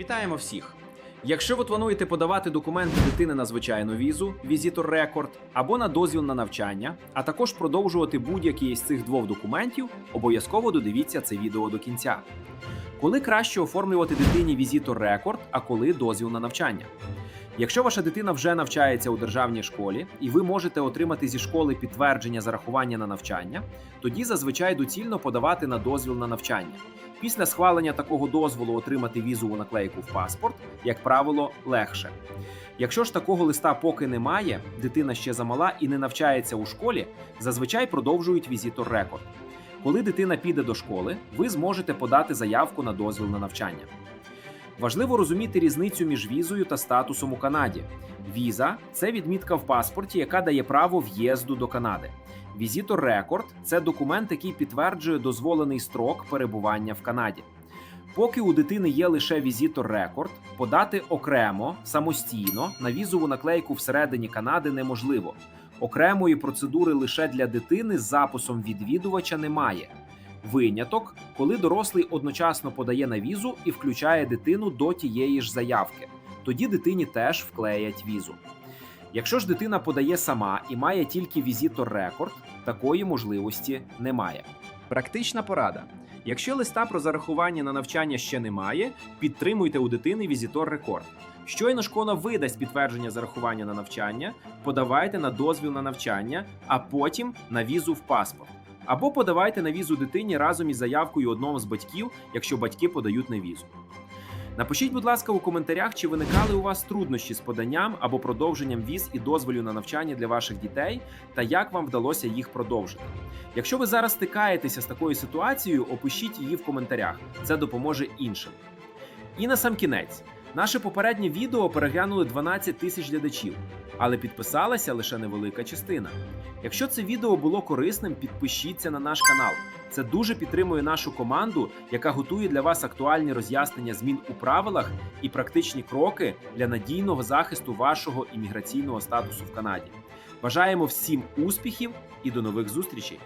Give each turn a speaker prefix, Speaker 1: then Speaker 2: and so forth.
Speaker 1: Вітаємо всіх! Якщо ви плануєте подавати документи дитини на звичайну візу, візитор рекорд або на дозвіл на навчання, а також продовжувати будь-який із цих двох документів, обов'язково додивіться це відео до кінця. Коли краще оформлювати дитині візитор рекорд, а коли дозвіл на навчання? Якщо ваша дитина вже навчається у державній школі і ви можете отримати зі школи підтвердження зарахування на навчання, тоді зазвичай доцільно подавати на дозвіл на навчання. Після схвалення такого дозволу отримати візову наклейку в паспорт, як правило, легше. Якщо ж такого листа поки немає, дитина ще замала і не навчається у школі, зазвичай продовжують візитор рекорд. Коли дитина піде до школи, ви зможете подати заявку на дозвіл на навчання. Важливо розуміти різницю між візою та статусом у Канаді. Віза це відмітка в паспорті, яка дає право в'їзду до Канади. Візитор рекорд це документ, який підтверджує дозволений строк перебування в Канаді. Поки у дитини є лише візитор рекорд, подати окремо самостійно на візову наклейку всередині Канади неможливо. Окремої процедури лише для дитини з записом відвідувача немає. Виняток, коли дорослий одночасно подає на візу і включає дитину до тієї ж заявки. Тоді дитині теж вклеять візу. Якщо ж дитина подає сама і має тільки візитор рекорд, такої можливості немає. Практична порада. Якщо листа про зарахування на навчання ще немає, підтримуйте у дитини візитор рекорд. Щойно школа видасть підтвердження зарахування на навчання, подавайте на дозвіл на навчання, а потім на візу в паспорт. Або подавайте на візу дитині разом із заявкою одного з батьків, якщо батьки подають на візу. Напишіть, будь ласка, у коментарях, чи виникали у вас труднощі з поданням або продовженням віз і дозволів на навчання для ваших дітей, та як вам вдалося їх продовжити. Якщо ви зараз стикаєтеся з такою ситуацією, опишіть її в коментарях. Це допоможе іншим. І на сам кінець. Наше попереднє відео переглянули 12 тисяч глядачів, але підписалася лише невелика частина. Якщо це відео було корисним, підпишіться на наш канал. Це дуже підтримує нашу команду, яка готує для вас актуальні роз'яснення змін у правилах і практичні кроки для надійного захисту вашого імміграційного статусу в Канаді. Бажаємо всім успіхів і до нових зустрічей!